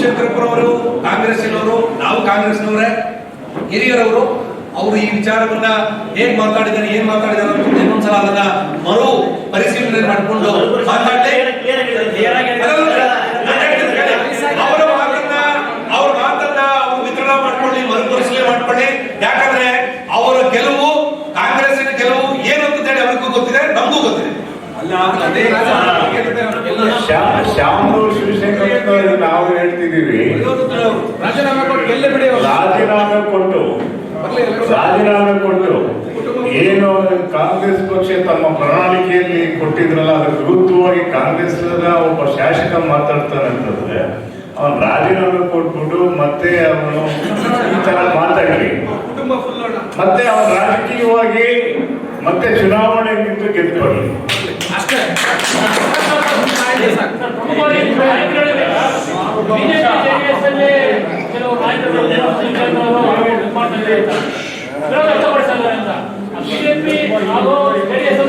ಶಿವಶಂಕರಪ್ಪರವರು ಕಾಂಗ್ರೆಸ್ನವರು ನಾವು ಕಾಂಗ್ರೆಸ್ನವರೇ, ಹಿರಿಯರವರು, ಅವರು ಈ ವಿಚಾರವನ್ನ ಏನ್ ಮಾತಾಡಿದ್ದಾರೆ ಏನ್ ಮಾತಾಡಿದ್ದಾರೆ ಅಂತ ಇನ್ನೊಂದ್ಸಲ ಅದನ್ನ ಮರು ಪರಿಶೀಲನೆ ಮಾಡಿಕೊಂಡು ಮಾತಾಡಲಿ. ಅವರ ಮಾತನ್ನ, ಅವ್ರ ಮಾತನ್ನ ಅವರು ವಿತರಣ ಮಾಡ್ಕೊಳ್ಳಿ, ಮರುಪರಿಶೀಲನೆ ಮಾಡ್ಕೊಳ್ಳಿ. ಯಾಕಂದ್ರೆ ಅವರ ಗೆಲುವು ಕಾಂಗ್ರೆಸ್ ಗೆಲುವು ಏನು ಅಂತ ಹೇಳಿ ಅವ್ರಿಗೂ ಗೊತ್ತಿದೆ, ನಮಗೂ ಗೊತ್ತಿದೆ. ಅಲ್ಲ, ಅದೇ ಶ್ಯಾಮರು ಶಿವಶಂಕರ್ ನಾವು ಹೇಳ್ತಿದೀವಿ ರಾಜೀನಾಮೆ ಕೊಟ್ಟು. ರಾಜೀನಾಮೆ ಕೊಟ್ಟು, ಏನು ಕಾಂಗ್ರೆಸ್ ಪಕ್ಷ ತಮ್ಮ ಪ್ರಣಾಳಿಕೆಯಲ್ಲಿ ಕೊಟ್ಟಿದ್ರಲ್ಲ ಅದರ ವಿರುದ್ಧವಾಗಿ ಕಾಂಗ್ರೆಸ್ನ ಒಬ್ಬ ಶಾಸಕ ಮಾತಾಡ್ತಾನೆ ಅಂತಂದ್ರೆ, ಅವನ್ ರಾಜೀನಾಮೆ ಕೊಟ್ಬಿಟ್ಟು ಮತ್ತೆ ಅವನು ಈ ತರ ಮಾತಾಡಲಿ ಮತ್ತೆ ಅವನ ರಾಜಕೀಯವಾಗಿ ಮತ್ತೆ ಚುನಾವಣೆ ಬಿಜೆಪಿ ಹಾಗೂ ಜೆಡಿಎಸ್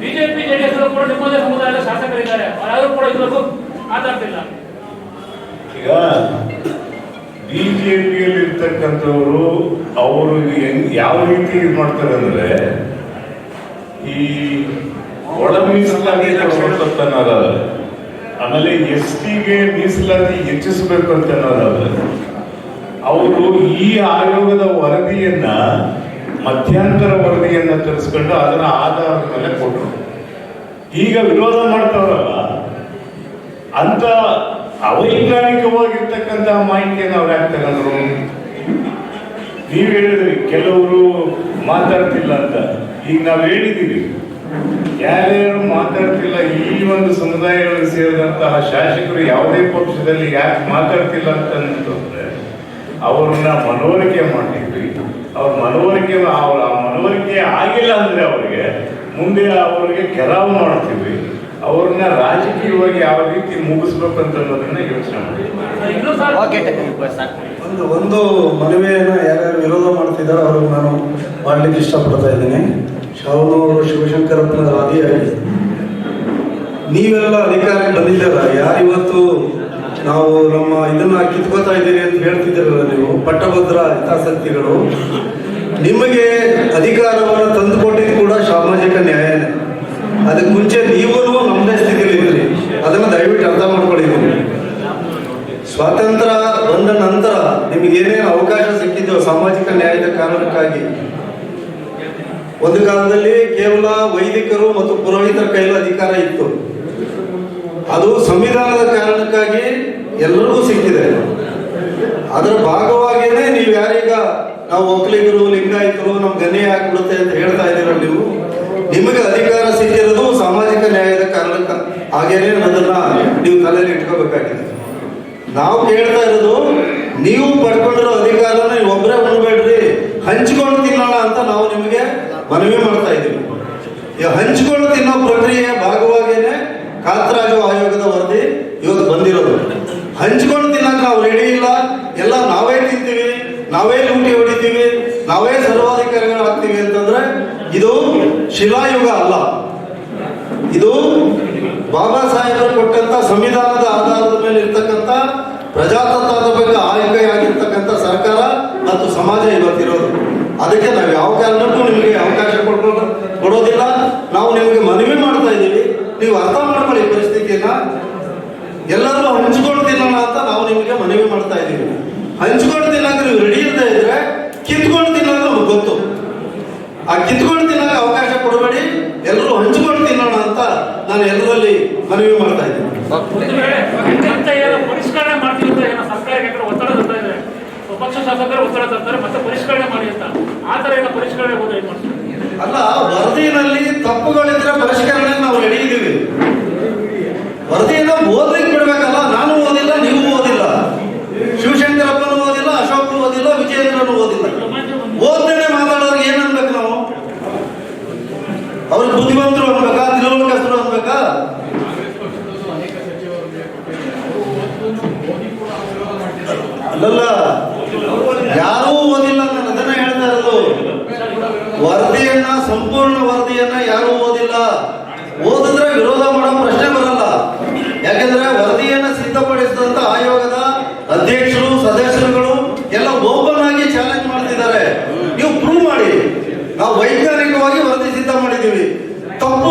ಬಿಜೆಪಿ ಜೆಡಿಎಸ್ ಕೂಡ ನಿಮ್ಮದೇ ಸಮುದಾಯದ ಶಾಸಕರಿದ್ದಾರೆ ಯಾರು ಕೂಡ ಇದುವರೆಗೂ ಮಾತಾಡ್ತಿಲ್ಲ ಈಗ ಬಿಜೆಪಿಯಲ್ಲಿ ಇರ್ತಕ್ಕಂಥವ್ರು, ಅವರು ಯಾವ ರೀತಿ ಇದು ಮಾಡ್ತಾರೆ ಅಂದ್ರೆ ಈ ಒಳ ಮೀಸಲಾತಿ ಅನ್ನೋದಾದ್ರೆ ಆಮೇಲೆ ಎಸ್ ಟಿಗೆ ಮೀಸಲಾತಿ ಹೆಚ್ಚಿಸಬೇಕು ಅಂತ ಅನ್ನೋದಾದ್ರೆ ಅವರು ಈ ಆಯೋಗದ ವರದಿಯನ್ನ, ಮಧ್ಯಂತರ ವರದಿಯನ್ನ ತರಿಸ್ಕೊಂಡು ಅದರ ಆಧಾರದ ಮೇಲೆ ಕೊಟ್ಟರು ಈಗ ವಿರೋಧ ಮಾಡ್ತಾರಲ್ಲ ಅಂತ ಅವೈಜ್ಞಾನಿಕವಾಗಿರ್ತಕ್ಕಂಥ ಮಾಹಿತಿಯನ್ನು ಅವ್ರು ಯಾಕೆ ತಗೊಂಡ್ರು? ನೀವು ಹೇಳಿದ್ರಿ, ಕೆಲವರು ಮಾತಾಡ್ತಿಲ್ಲ ಅಂತ. ಈಗ ನಾವು ಹೇಳಿದ್ದೀವಿ. ಯಾರ್ಯಾರು ಮಾತಾಡ್ತಿಲ್ಲ ಈ ಒಂದು ಸಮುದಾಯಗಳಿಗೆ ಸೇರಿದಂತಹ ಶಾಸಕರು ಯಾವುದೇ ಪಕ್ಷದಲ್ಲಿ ಯಾಕೆ ಮಾತಾಡ್ತಿಲ್ಲ ಅಂತ ಅಂತಂದ್ರೆ, ಅವ್ರನ್ನ ಮನವರಿಕೆ ಮಾಡಿದ್ವಿ ಅವ್ರ ಮನವರಿಕೆ ಅವ್ರ ಮನವರಿಕೆ ಆಗಿಲ್ಲ ಅಂದ್ರೆ ಅವರಿಗೆ ಮುಂದೆ ಅವರಿಗೆ ಕೆಲವು ಮಾಡ್ತೀವಿ ಅವ್ರನ್ನ ರಾಜಕೀಯವಾಗಿ ಯಾವ ರೀತಿ ಮುಗಿಸ್ಬೇಕು ಅಂತ ಅನ್ನೋದನ್ನ ಯೋಚನೆ ಮಾಡಿ ಒಂದು ಒಂದು ಮನವಿಯನ್ನು ಯಾರ್ಯಾರು ವಿರೋಧ ಮಾಡ್ತಿದ್ದಾರೋ ಅವ್ರಿಗೆ ನಾನು ಮಾಡ್ಲಿಕ್ಕೆ ಇಷ್ಟಪಡ್ತಾ ಇದ್ದೀನಿ. ಶಾವನೂರು ಶಿವಶಂಕರಪ್ಪನ ಆದಿಯಾಗಿ ನೀವೆಲ್ಲ ಅಧಿಕಾರಕ್ಕೆ ಬಂದಿದ್ದೀರ ಯಾರಿವತ್ತು ನಾವು ನಮ್ಮ ಇದನ್ನ ಕಿತ್ಕೋತಾ ಇದ್ದೀರಿ ಅಂತ ಹೇಳ್ತಿದ್ದೀರಲ್ಲ ನೀವು ಪಟ್ಟಭದ್ರ ಹಿತಾಸಕ್ತಿಗಳು. ನಿಮಗೆ ಅಧಿಕಾರವನ್ನು ತಂದುಕೊಟ್ಟಿದ್ದು ಕೂಡ ಸಾಮಾಜಿಕ ನ್ಯಾಯನೇ. ಅದಕ್ಕೆ ಮುಂಚೆ ನೀವು ನಮ್ಮದೇ ಸ್ಥಿತಿಯಲ್ಲಿ ಇದ್ರಿ ಅದನ್ನು ದಯವಿಟ್ಟು ಅರ್ಥ ಮಾಡ್ಕೊಳ್ಳಿ ಸ್ವಾತಂತ್ರ್ಯ ಬಂದ ನಂತರ ನಿಮ್ಗೆ ಏನೇನು ಅವಕಾಶ ಸಿಕ್ಕಿದೆಯೋ ಸಾಮಾಜಿಕ ನ್ಯಾಯದ ಕಾರಣಕ್ಕಾಗಿ, ಒಂದು ಕಾಲದಲ್ಲಿ ಕೇವಲ ವೈದಿಕರು ಮತ್ತು ಪುರೋಹಿತರ ಕೈಯಲ್ಲಿ ಅಧಿಕಾರ ಇತ್ತು ಅದು ಸಂವಿಧಾನದ ಕಾರಣಕ್ಕಾಗಿ ಎಲ್ಲರಿಗೂ ಸಿಕ್ಕಿದೆ ಅದರ ಭಾಗವಾಗಿಯೇ ನೀವು ಯಾರೀಗ ನಾವು ಒಕ್ಕಲಿಗರು ಲಿಂಗಾಯತರು ನಮ್ ಬಿಡುತ್ತೆ ಅಂತ ಹೇಳ್ತಾ ಇದ್ದೀರ ನೀವು? ನಿಮಗೆ ಅಧಿಕಾರ ಸಿಕ್ಕಿರೋದು ಸಾಮಾಜಿಕ ನ್ಯಾಯದ ಕಾರಣಕ್ಕ. ಹಾಗೇನೆ ಅದನ್ನ ನೀವು ತಲೆಯಲ್ಲಿ ಇಟ್ಕೋಬೇಕಾಗಿದೆ. ನಾವು ಕೇಳ್ತಾ ಇರೋದು, ನೀವು ಪಡ್ಕೊಂಡಿರೋ ಅಧಿಕಾರನ ನೀವು ಒಬ್ಬರೇ ಉಣ್ಬೇಡ್ರಿ. ಹಂಚ್ಕೊಂಡು ತಿನ್ನೋಣ ಅಂತ ನಾವು ನಿಮಗೆ ಮನವಿ ಮಾಡ್ತಾ ಇದ್ದೀವಿ. ಈ ಹಂಚ್ಕೊಂಡು ತಿನ್ನೋ ಪ್ರಕ್ರಿಯೆಯ ಭಾಗವಾಗಿಯೇ ಕಾತ್ರಾಜು ಆಯೋಗದ ವರದಿ ಇವತ್ತು ಬಂದಿರೋದು. ಹಂಚ್ಕೊಂಡು ತಿನ್ನಕ್ಕೆ ನಾವು ರೆಡಿ ಇಲ್ಲ. ಎಲ್ಲ ನಾವೇ ತಿಂತೀವಿ. ನಾವೇ ಲೂಟಿ ಹೊಡಿತೀವಿ. ನಾವೇ ಸರ್ವಾಧಿಕಾರಿಗಳಾಗ್ತೀವಿ ಅಂತಂದ್ರೆ ಇದು ಶಿಲಾಯುಗ ಅಲ್ಲ. ಇದು ಬಾಬಾ ಸಾಹೇಬರು ಕೊಟ್ಟಂತ ಸಂವಿಧಾನದ ಆಧಾರದ ಮೇಲೆ ಇರ್ತಕ್ಕಂಥ ಪ್ರಜಾತಂತ್ರದ ಆಯ್ಕೆಯಾಗಿರ್ತಕ್ಕಂಥ ಸರ್ಕಾರ ಮತ್ತು ಸಮಾಜ ಇವತ್ತಿರೋದು. ಅದಕ್ಕೆ ನಾವು ಯಾವ ಕಾರಣಕ್ಕೂ ನಿಮಗೆ ಅವಕಾಶ ಕೊಡ್ಕೊಂಡು ಕೊಡೋದಿಲ್ಲ. ನಾವು ನಿಮಗೆ ಮನವಿ ಮಾಡ್ತಾ ಇದ್ದೀವಿ. ನೀವು ಅರ್ಥ ಮಾಡ್ಕೊಳ್ಳಿ ಪರಿಸ್ಥಿತಿಯನ್ನ. ಎಲ್ಲರೂ ಹಂಚ್ಕೊಳ್ತಿಲ್ಲ ಅಂತ ನಾವು ನಿಮಗೆ ಮನವಿ ಮಾಡ್ತಾ ಇದ್ದೀವಿ. ಹಂಚ್ಕೊಳ್ತಿಲ್ಲ ಅಂದ್ರೆ ನೀವು ರೆಡಿ ಇಲ್ಲದೆ ಇದ್ರೆ ಕಿತ್ಕೊಂಡು ತಿನ್ನೋದು ನಮ್ಗೆ ಗೊತ್ತು ಆ ಕಿತ್ಕೊಂಡು ತಿನ್ನಕ್ಕೆ ಅವಕಾಶ ಕೊಡಬೇಡಿ, ಎಲ್ಲರೂ ಹಂಚಿಕೊಂಡು ತಿನ್ನೋಣ ಅಂತ ನಾನು ಎಲ್ಲರಲ್ಲಿ ಮನವಿ ಮಾಡ್ತಾ ಇದ್ದೀನಿ. ಪರಿಷ್ಕರಣೆ ಮಾಡ್ತೀವಿ ಅಂತ ಏನೋ ಸರ್ಕಾರಕ್ಕೆ ಒತ್ತಡ ಪಕ್ಷ ಶಾಸಕರು ಒತ್ತಡ ತರ್ತಾರೆ, ಮತ್ತೆ ಪರಿಷ್ಕರಣೆ ಮಾಡಿ ಅಂತ ಆ ತರ ಏನೋ ಪರಿಷ್ಕರಣೆ ಹೋದ್ರೆ ಏನ್ ಮಾಡ್ತಾರೆ ಅಲ್ಲ ವರದಿನಲ್ಲಿ ತಪ್ಪುಗಳಿದ್ರೆ ಪರಿಷ್ಕರಣೆ ನಾವು ರೆಡಿ ಇದ್ದೀವಿ ವರದಿಯನ್ನ ಓದ್ಲಿಕ್ಕೆ ಬಿಡ್ಬೇಕಲ್ಲ ನಾನು ಓದಿಲ್ಲ ನೀವು ಓದಿಲ್ಲ ಶಿವಶಂಕರಪ್ಪನು ಓದಿಲ್ಲ ಅಶೋಕ್ ಓದಿಲ್ಲ ವಿಜಯೇಂದ್ರನು ಓದಿಲ್ಲ ಓದ್ದೇನೆ ಮಾತಾಡೋರಿಗೆ ಏನ್ ಅನ್ಬೇಕು ನಾವು ಅವ್ರಿಗೆ ಬುದ್ಧಿವಂತರು ಅನ್ಬೇಕಾ ತಿಳುವಳಿಕಸ್ತರು ಅನ್ಬೇಕಾ ಅಲ್ಲಲ್ಲ, ಯಾರೂ ಓದಿಲ್ಲ ನಾನು ಅದನ್ನ ಹೇಳ್ತಾ ಇರೋದು. ವರದಿಯನ್ನ, ಸಂಪೂರ್ಣ ವರದಿಯನ್ನ ಯಾರೂ ಓದಿಲ್ಲ. ಓದಿದ್ರೆ ವಿರೋಧ ಮಾಡೋ ಪ್ರಶ್ನೆ ಬರಲ್ಲ. ಯಾಕೆಂದ್ರೆ ವರದಿಯನ್ನ ಸಿದ್ಧಪಡಿಸಿದಂತ ಆಯೋಗದ ಅಧ್ಯಕ್ಷರು, ಸದಸ್ಯರುಗಳು ಎಲ್ಲ ಓಪನ್ ಆಗಿ ಚಾಲೆಂಜ್ ಮಾಡ್ತಿದ್ದಾರೆ. ನೀವು ಪ್ರೂವ್ ಮಾಡಿ. ನಾವು ವೈಜ್ಞಾನಿಕವಾಗಿ ವರದಿ ಸಿದ್ಧ ಮಾಡಿದ್ದೀವಿ. ತಪ್ಪು